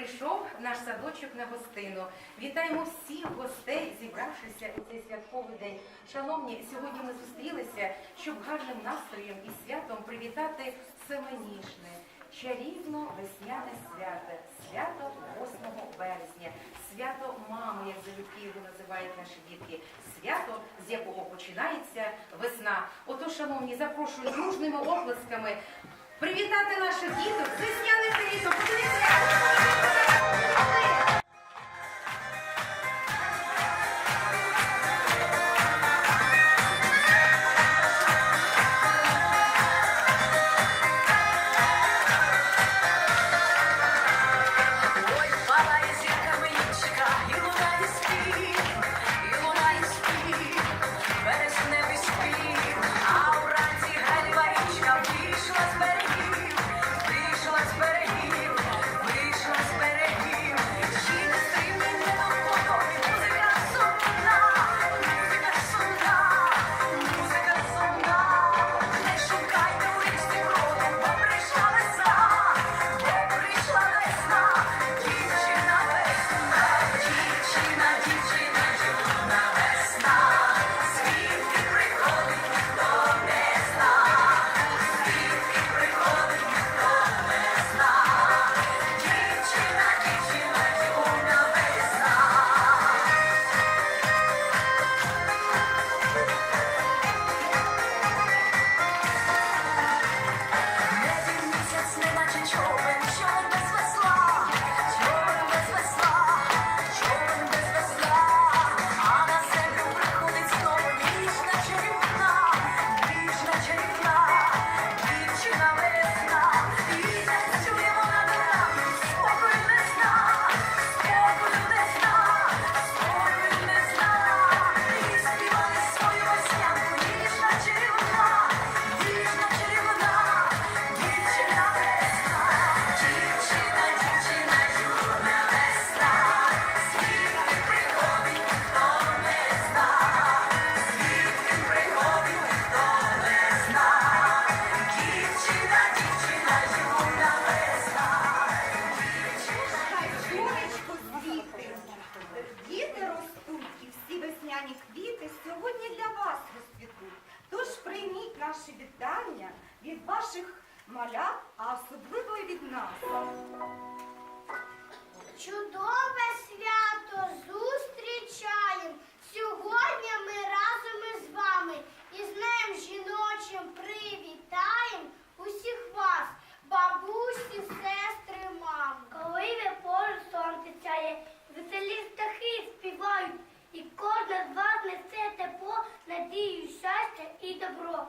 прийшов наш садочок на гостину. Вітаємо всіх гостей, зібравшися у цей святковий день. Шановні, сьогодні ми зустрілися, щоб гарним настроєм і святом привітати семенішне, чарівно весняне свято, свято 8 березня, свято мами, як залюбки його називають наші дітки, свято, з якого починається весна. Отож, шановні, запрошую дружними оплесками привітати наших діток з весняним привітом. Подивіться! Особливо і від нас. Чудове свято зустрічаєм. Сьогодні ми разом із вами і з Днем жіночим привітаєм усіх вас, бабусі, сестри, мам. Коли ви поруч сонце сяє, веселі птахи співають, і кожна з вас несе тепло, надію, щастя і добро.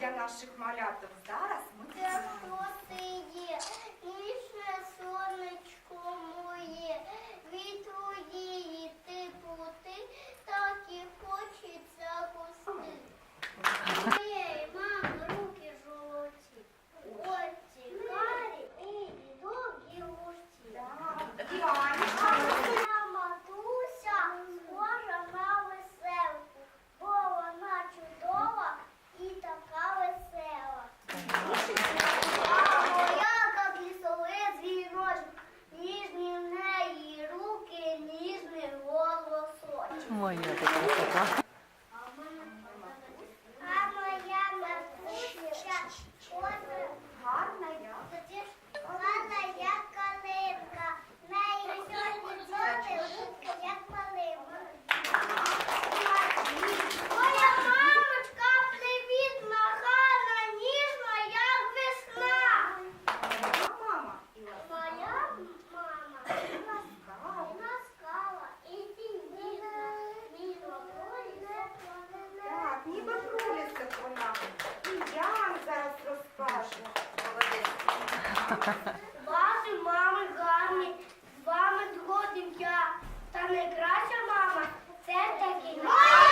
для наших маляток. Зараз ми є, ніжне сонечко моє, від твоєї теплоти так і хочеться гости. 思いっできること。Ваші мами гарні, з вами згоден я. Та найкраща мама це таки. моя.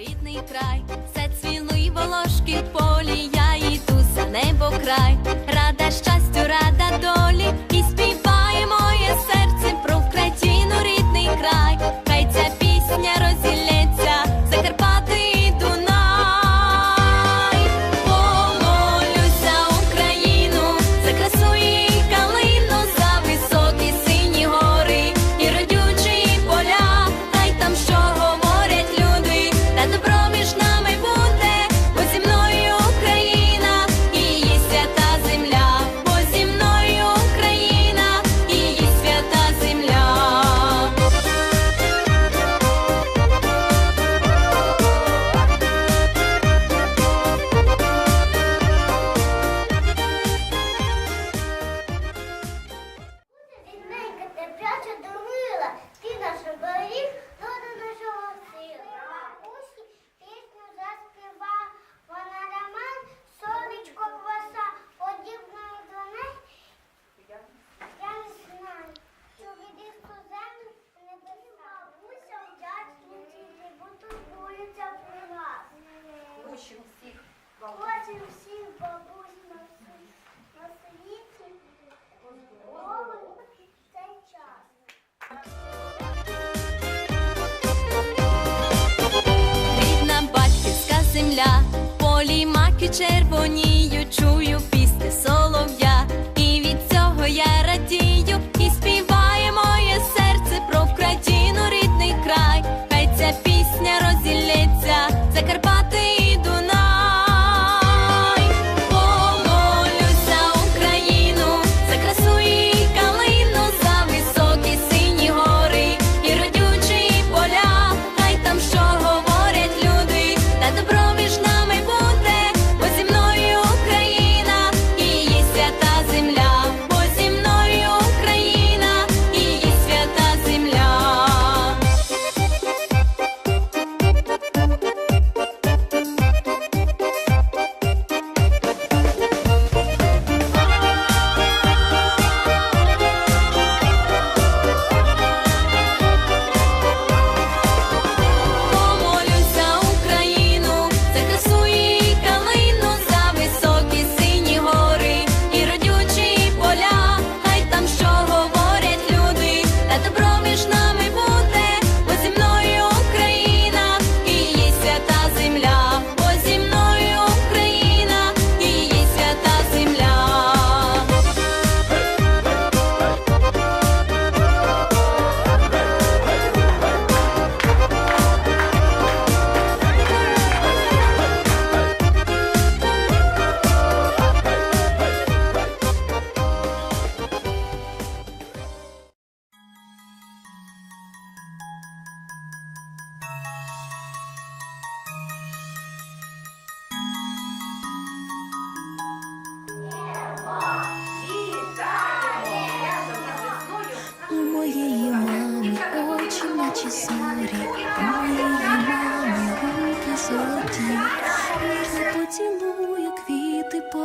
рідний край, це цвіли волошки в полі, я йду за небо край. червоні.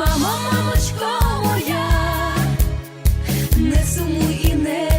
Мама, мамочко моя, не сумуй і не.